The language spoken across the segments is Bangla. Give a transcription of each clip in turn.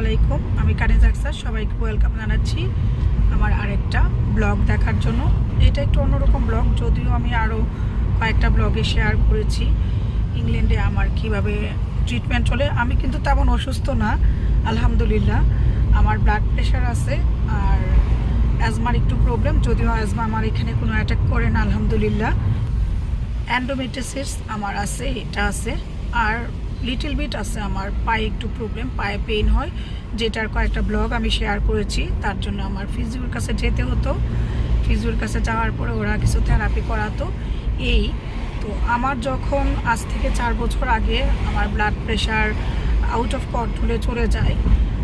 আলাইকুম। আমি কানিজ আকসার সবাইকে ওয়েলকাম জানাচ্ছি আমার আরেকটা ব্লগ দেখার জন্য। এটা একটু অন্যরকম ব্লগ যদিও আমি আরও কয়েকটা ব্লগে শেয়ার করেছি। ইংল্যান্ডে আমার কীভাবে ট্রিটমেন্ট চলে, আমি কিন্তু তেমন অসুস্থ না, আলহামদুলিল্লাহ। আমার ব্লাড প্রেশার আছে আর অ্যাজমার একটু প্রবলেম যদিও অ্যাজমা আমার এখানে কোনো অ্যাটাক করে না, আলহামদুলিল্লাহ। অ্যান্ডোমেট্রিসিস আমার আছে, এটা আছে। আর লিটল বিট আছে আমার, পায়ে একটু প্রবলেম পায়ে পেইন হয়। যেটার কয়েকটা ব্লগ আমি শেয়ার করেছি, তার জন্য আমার ফিজিওর কাছে যেতে হতো। ফিজিওর কাছে যাওয়ার পরে ওরা কিছু থেরাপি করাতো। এই, তো আমার যখন আজ থেকে চার বছর আগে আমার ব্লাড প্রেশার আউট অফ কন্ট্রোলে চলে যায়,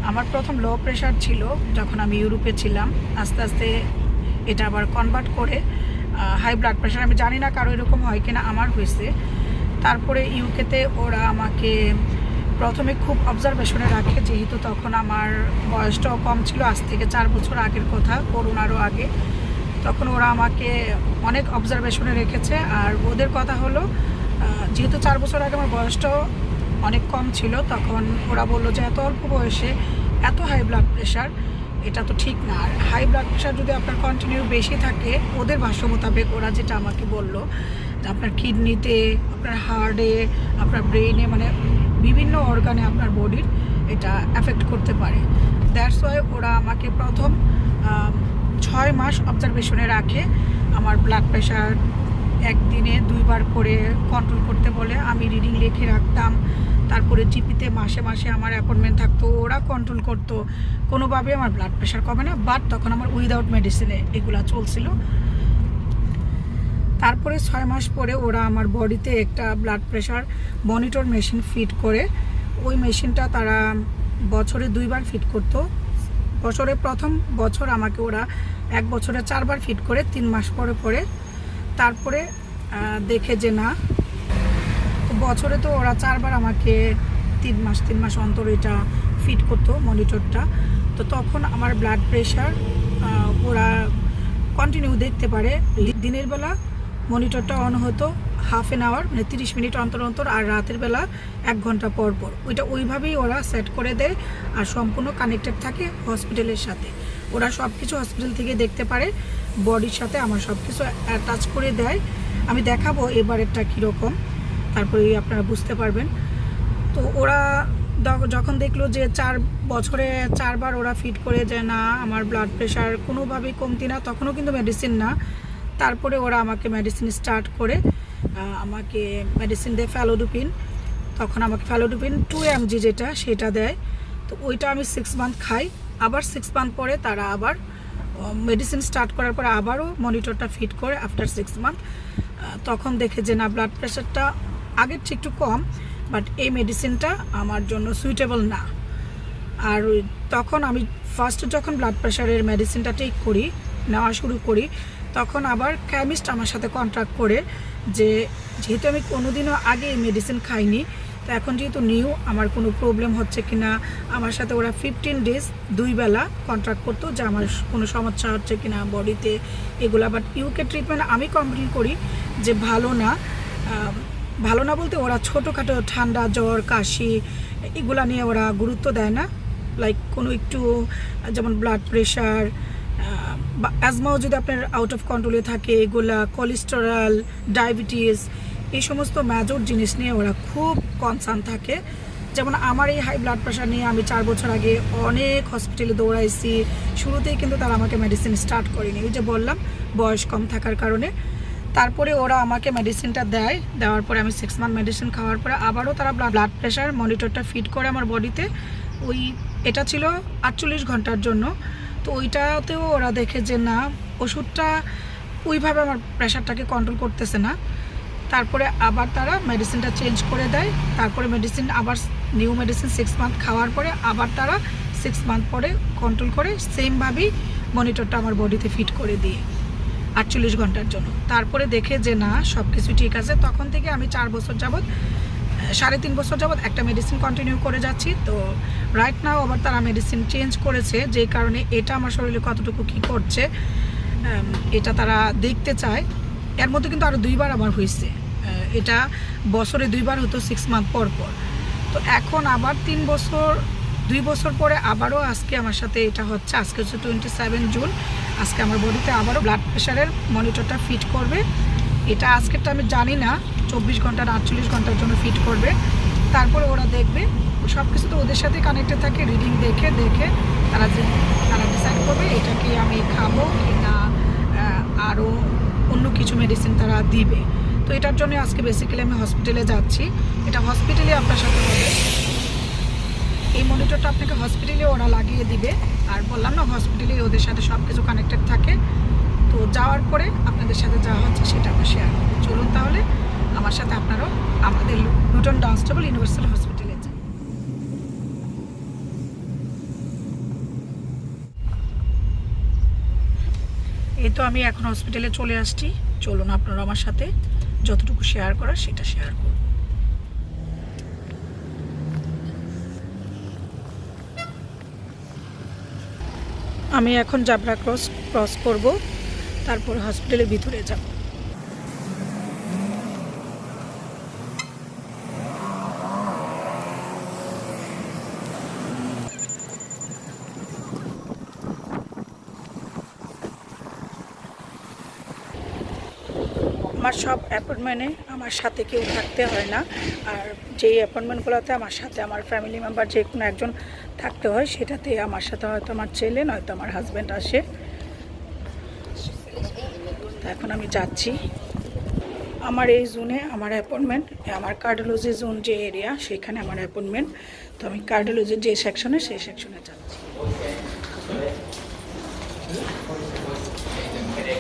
আমার প্রথম লো প্রেশার ছিল যখন আমি ইউরোপে ছিলাম। আস্তে আস্তে এটা আবার কনভার্ট করে হাই ব্লাড প্রেশার আমি জানি না কারও এরকম হয় কিনা, আমার হয়েছে। তারপরে ইউকেতে ওরা আমাকে প্রথমে খুব অবজারভেশনে রাখে, যেহেতু তখন আমার বয়সটাও কম ছিল, আজ থেকে চার বছর আগের কথা, করোনারও আগে। তখন ওরা আমাকে অনেক অবজারভেশনে রেখেছে, আর ওদের কথা হলো যেহেতু চার বছর আগে আমার বয়সটাও অনেক কম ছিল, তখন ওরা বলল যে, এত অল্প বয়সে এত হাই ব্লাড প্রেশার এটা তো ঠিক না। আর হাই ব্লাড প্রেশার যদি আপনার কন্টিনিউ বেশি থাকে, ওদের ভাষ্য মোতাবেক ওরা যেটা আমাকে বলল আপনার কিডনিতে, আপনার হার্টে আপনার ব্রেইনে মানে বিভিন্ন অর্গানে আপনার বডির এটা অ্যাফেক্ট করতে পারে। দ্যাটস ওয়াই ওরা আমাকে প্রথম ছয় মাস অবজারভেশনে রাখে আমার ব্লাড প্রেশার একদিনে দুইবার করে কন্ট্রোল করতে বলে, আমি রিডিং লিখে রাখতাম। তারপরে জিপিতে মাসে মাসে আমার অ্যাপয়েন্টমেন্ট থাকতো, ওরা কন্ট্রোল করতো। কোনোভাবে আমার ব্লাড প্রেশার কমে না বাট তখন আমার উইদাউট মেডিসিনে এগুলা চলছিল। তারপরে ছয় মাস পরে ওরা আমার বডিতে একটা blood pressure monitor machine fit করে, ওই মেশিনটা তারা বছরে দুইবার ফিট করতো। বছরে প্রথম বছর আমাকে ওরা এক বছরে চারবার ফিট করে, তিন মাস পরে পরে তারপরে দেখে যে না বছরে তো ওরা চারবার আমাকে তিন মাস তিন মাস অন্তর এটা ফিট করতো, মনিটরটা। তো তখন আমার ব্লাড প্রেশার ওরা কন্টিনিউ দেখতে পারে। দিনের বেলা মনিটরটা অন হতো হাফ এন আওয়ার মানে তিরিশ মিনিট অন্তর অন্তর, আর রাতের বেলা এক ঘণ্টা পর পর। ওইটা ওইভাবেই ওরা সেট করে দেয়, আর সম্পূর্ণ কানেক্টেড থাকে হসপিটালের সাথে। ওরা সব কিছু হসপিটাল থেকে দেখতে পারে। বডির সাথে আমার সব কিছু অ্যাটাচ করে দেয়। আমি দেখাবো এবারেরটা কীরকম তারপরে আপনারা বুঝতে পারবেন। তো ওরা যখন দেখল যে চার বছরে চারবার ওরা ফিট করে যে না, আমার ব্লাড প্রেশার কোনোভাবেই কমতি না, তখনও কিন্তু মেডিসিন না। তারপরে ওরা আমাকে মেডিসিন স্টার্ট করে আমাকে মেডিসিন দেয় ফ্যালোডুপিন। তখন আমাকে ফ্যালোডুপিন টু এমজি যেটা, সেটা দেয়। তো ওইটা আমি সিক্স মান্থ খাই। আবার সিক্স মান্থ পরে তারা আবার মেডিসিন স্টার্ট করার পর আবারও মনিটরটা ফিট করে আফটার সিক্স মান্থ তখন দেখে যে না ব্লাড প্রেশারটা আগের ঠিক একটু কম বাট এই মেডিসিনটা আমার জন্য সুইটেবল না। আর তখন আমি ফার্স্ট যখন ব্লাড প্রেশারের মেডিসিনটা টেক করি, নেওয়া শুরু করি, তখন আবার কেমিস্ট আমার সাথে কন্ট্যাক্ট করে যে, যেহেতু আমি কোনোদিনও আগে এই মেডিসিন খাইনি তো এখন যেহেতু নিউ আমার কোনো প্রবলেম হচ্ছে কি না আমার সাথে ওরা ফিফটিন ডেজ দুই বেলা কন্ট্রাক্ট করতো, যে আমার কোনো সমস্যা হচ্ছে কি না বডিতে এগুলা বাট ইউকে ট্রিটমেন্ট আমি কমপ্লেন করি যে ভালো না ভালো না বলতে ওরা ছোটোখাটো ঠান্ডা জ্বর, কাশি, এগুলা নিয়ে ওরা গুরুত্ব দেয় না। লাইক কোনো একটু, যেমন ব্লাড প্রেশার বা অ্যাজমাও যদি আপনার আউট অফ কন্ট্রোলে থাকে, এগুলা কোলেস্টেরল ডায়াবেটিস এই সমস্ত মেজর জিনিস নিয়ে ওরা খুব কনসার্ন থাকে। যেমন আমার এই হাই ব্লাড প্রেশার নিয়ে আমি চার বছর আগে অনেক হসপিটালে দৌড়াইছি। শুরুতেই কিন্তু তারা আমাকে মেডিসিন স্টার্ট করেনি। ওই যে বললাম, বয়স কম থাকার কারণে। তারপরে ওরা আমাকে মেডিসিনটা দেয়। দেওয়ার পরে আমি সিক্স মান্থ মেডিসিন খাওয়ার পরে আবারও তারা ব্লাড প্রেশার মনিটরটা ফিট করে আমার বডিতে ওই, এটা ছিল আটচল্লিশ ঘণ্টার জন্য। তো ওইটাতেও ওরা দেখে যে না, ওষুধটা ওইভাবে আমার প্রেশারটাকে কন্ট্রোল করতেছে না। তারপরে আবার তারা মেডিসিনটা চেঞ্জ করে দেয়। তারপরে মেডিসিন আবার নিউ মেডিসিন সিক্স মান্থ খাওয়ার পরে আবার তারা সিক্স মান্থ পরে কন্ট্রোল করে সেমভাবেই মনিটরটা আমার বডিতে ফিট করে দিয়ে আটচল্লিশ ঘণ্টার জন্য। তারপরে দেখে যে না সব কিছু ঠিক আছে। তখন থেকে আমি চার বছর যাবৎ, সাড়ে তিন বছর যাবৎ একটা মেডিসিন কন্টিনিউ করে যাচ্ছি। তো রাইট নাও আবার তারা মেডিসিন চেঞ্জ করেছে যে কারণে এটা আমার শরীরে কতটুকু কী করছে এটা তারা দেখতে চায়। এর মধ্যে কিন্তু আরও দুইবার আবার হয়েছে। এটা বছরে দুইবার হতো সিক্স মান্থ পর পর। তো এখন আবার তিন বছর, দুই বছর পরে আবারও আজকে আমার সাথে এটা হচ্ছে। আজকে হচ্ছে টোয়েন্টি সেভেন জুন। আজকে আমার বডিতে আবারও ব্লাড প্রেশারের মনিটরটা ফিট করবে। এটা আজকেরটা আমি জানি না, চব্বিশ ঘণ্টা না আটচল্লিশ ঘণ্টার জন্য ফিট করবে। তারপরে ওরা দেখবে। সব কিছু তো ওদের সাথে কানেক্টেড থাকে রিডিং দেখে দেখে তারা যে তারা ডিসাইড করবে, এটা কি আমি খাব কি না। আরও অন্য কিছু মেডিসিন তারা দিবে। তো এটার জন্য আজকে বেসিক্যালি আমি হসপিটালে যাচ্ছি। এটা হসপিটালে আপনার সাথে হবে। এই মনিটরটা আপনাকে হসপিটালে ওরা লাগিয়ে দিবে। আর বললাম না হসপিটালে ওদের সাথে সব কিছু কানেক্টেড থাকে। তো যাওয়ার পরে আপনাদের সাথে যা হচ্ছে সেটা আমরা শেয়ার চলুন তাহলে, আমার সাথে আপনারাও আমাদের লুটন ডান্সটেবল ইউনিভার্সাল হসপিটালে এই তো আমি এখন হসপিটালে চলে আসছি। চলুন আপনারা আমার সাথে যতটুকু শেয়ার করা সেটা শেয়ার করুন। আমি এখন জাবরা ক্রস ক্রস করব, তারপর হসপিটালের ভিতরে যাব। আমার সব অ্যাপয়েন্টমেন্টে আমার সাথে কেউ থাকতে হয় না। আর যেই অ্যাপয়েন্টমেন্টগুলোতে আমার সাথে আমার ফ্যামিলি মেম্বার যে কোনো একজন থাকতে হয়, সেটাতে আমার সাথে হয়তো আমার ছেলে, নয়তো আমার হাজব্যান্ড আসে। এখন আমি যাচ্ছি। আমার এই জোনে আমার অ্যাপয়েন্টমেন্ট আমার কার্ডিওলজি জোন যে এরিয়া সেখানে আমার অ্যাপয়েন্টমেন্ট তো আমি কার্ডিওলজির যে সেকশনে সেই সেকশনে যাচ্ছি।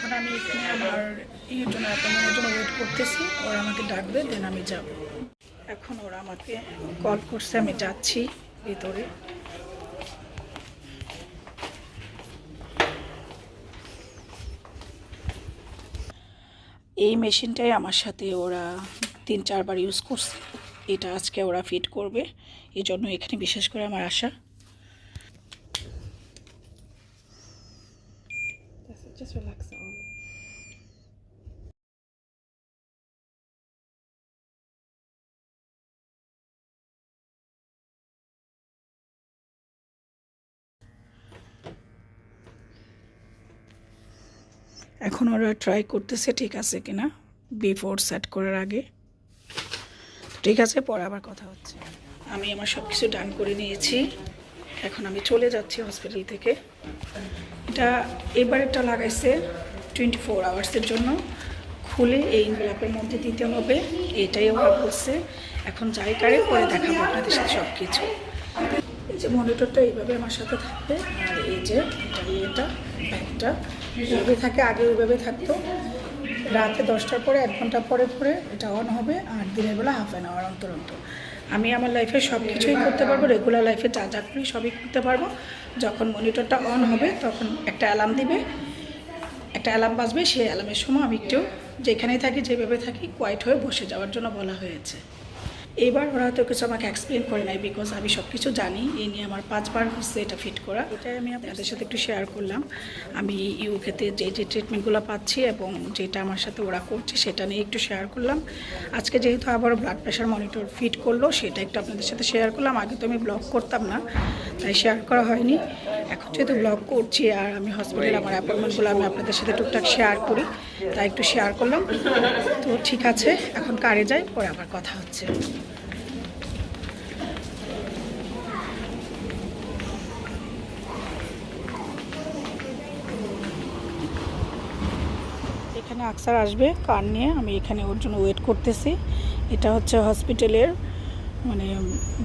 এখন আমি এখানে আমার ইয়ের জন্য অ্যাপয়েন্টমেন্টের জন্য ওয়েট করতেছি ডাকবে দেন আমি যাব। এখন ওরা আমাকে কল করছে, আমি যাচ্ছি ভিতরে। এই মেশিনটাই আমার সাথে ওরা তিন চারবার ইউজ করছে। এটা আজকে ওরা ফিট করবে এই জন্য এখানে বিশেষ করে আমার আশা। এখন ওরা ট্রাই করতেছে ঠিক আছে কিনা বিফোর সেট করার আগে। ঠিক আছে, পরে আবার কথা হচ্ছে। আমি আমার সব কিছু ডান করে নিয়েছি। এখন আমি চলে যাচ্ছি হসপিটাল থেকে। এটা এবারেরটা লাগাইছে টোয়েন্টি ফোর আওয়ার্সের জন্য। খুলে এই ইনভেলাপের মধ্যে দিতে হবে। এটাই ওরা বলছে। এখন যাই কারে, পরে দেখাবো আপনাদের সাথে সব কিছু এই যে মনিটরটা এইভাবে আমার সাথে থাকবে। আর এই যে এটা এটা, ব্যাগটা। এইভাবে থাকে আগে ওইভাবে থাকতো। রাতে দশটার পরে, এক ঘণ্টা পরে পরে এটা অন হবে আর দিনের বেলা হাফ অ্যান আওয়ার অন্তর অন্তর। আমি আমার লাইফে সব কিছুই করতে পারব রেগুলার লাইফে যা যা করি সবই করতে পারব। যখন মনিটরটা অন হবে, তখন একটা অ্যালার্ম দিবে। একটা অ্যালার্ম বাজবে, সেই অ্যালার্মের সময় আমি একটু যেখানেই থাকি, যেভাবে থাকি কোয়াইট হয়ে বসে যাওয়ার জন্য বলা হয়েছে। এইবার ওরা হয়তো কিছু আমাকে এক্সপ্লেন করে নাই বিকজ আমি সব কিছু জানি। এই নিয়ে আমার পাঁচবার হচ্ছে এটা ফিট করা। এটাই আমি আপনাদের সাথে একটু শেয়ার করলাম। আমি ইউকেতে যে যে ট্রিটমেন্টগুলো পাচ্ছি এবং যেটা আমার সাথে ওরা করছে সেটা নিয়ে একটু শেয়ার করলাম। আজকে যেহেতু আবার ব্লাড প্রেশার মনিটর ফিট করল, সেটা একটু আপনাদের সাথে শেয়ার করলাম। আগে তো আমি ব্লগ করতাম না, তাই শেয়ার করা হয়নি। এখন যেহেতু ব্লগ করছি আর আমি হসপিটালে আমার অ্যাপয়েন্টমেন্টগুলো আমি আপনাদের সাথে টুকটাক শেয়ার করি, তাই একটু শেয়ার করলাম। তো ঠিক আছে, এখন কারে যাই, পরে আবার কথা হচ্ছে এখানে আকসার আসবে কার নিয়ে। আমি এখানে ওর জন্য ওয়েট করতেছি। এটা হচ্ছে হসপিটালের মানে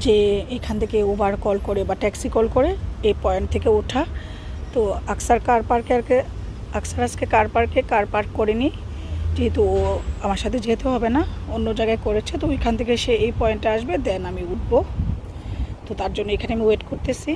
যে এখান থেকে ওভার কল করে বা ট্যাক্সি কল করে, এই পয়েন্ট থেকে ওঠা। তো আকসার কার পার্কে আরকে আকসার আজকে কার পার্কে কার পার্ক করেনি যেহেতু ও আমার সাথে যেতে হবে না, অন্য জায়গায় করেছে, তো ওইখান থেকে সে এই পয়েন্টে আসবে দেন আমি উঠবো। তো তার জন্য এখানে আমি ওয়েট করতেছি।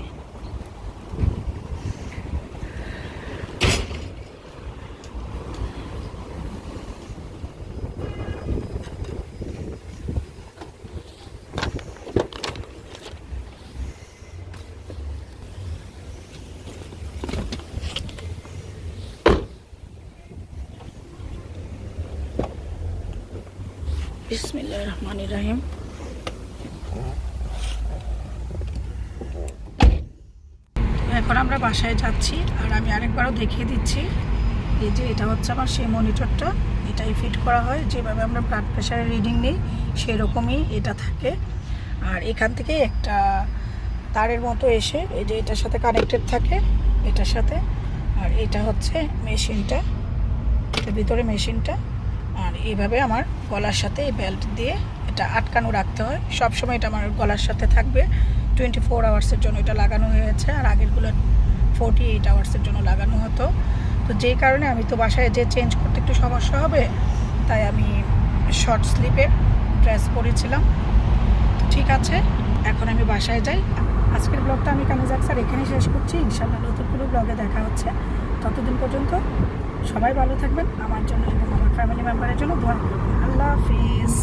বিসমিল্লাহ রহমান রাহিম। এখন আমরা বাসায় যাচ্ছি আর আমি আরেকবারও দেখিয়ে দিচ্ছি। এই যে এটা হচ্ছে আমার সেই মনিটরটা, এটাই ফিট করা হয়। যেভাবে আমরা ব্লাড প্রেশারের রিডিং নিই, সেরকমই এটা থাকে। আর এখান থেকে একটা তারের মতো এসে এই যে এটার সাথে কানেক্টেড থাকে, এটার সাথে। আর এটা হচ্ছে মেশিনটা ভিতরে মেশিনটা। এইভাবে আমার গলার সাথে এই বেল্ট দিয়ে এটা আটকানো রাখতে হয়। সব সময় এটা আমার গলার সাথে থাকবে। টোয়েন্টি ফোর আওয়ার্সের জন্য এটা লাগানো হয়েছে আর আগেরগুলো ফোর্টি এইট আওয়ার্সের জন্য লাগানো হতো। তো যেই কারণে আমি তো বাসায় যে চেঞ্জ করতে একটু সমস্যা হবে, তাই আমি শর্ট স্লিপের ড্রেস পরেছিলাম। ঠিক আছে, এখন আমি বাসায় যাই। আজকের ব্লগটা আমি কানে যাক স্যার, এখানেই শেষ করছি। ইনশাল্লাহ নতুন কোনো ব্লগে দেখা হচ্ছে। ততদিন পর্যন্ত সবাই ভালো থাকবেন। আমার জন্য ফ্যামিলি মেম্বারের জন্য দোয়া করবেন আল্লাহ হাফিজ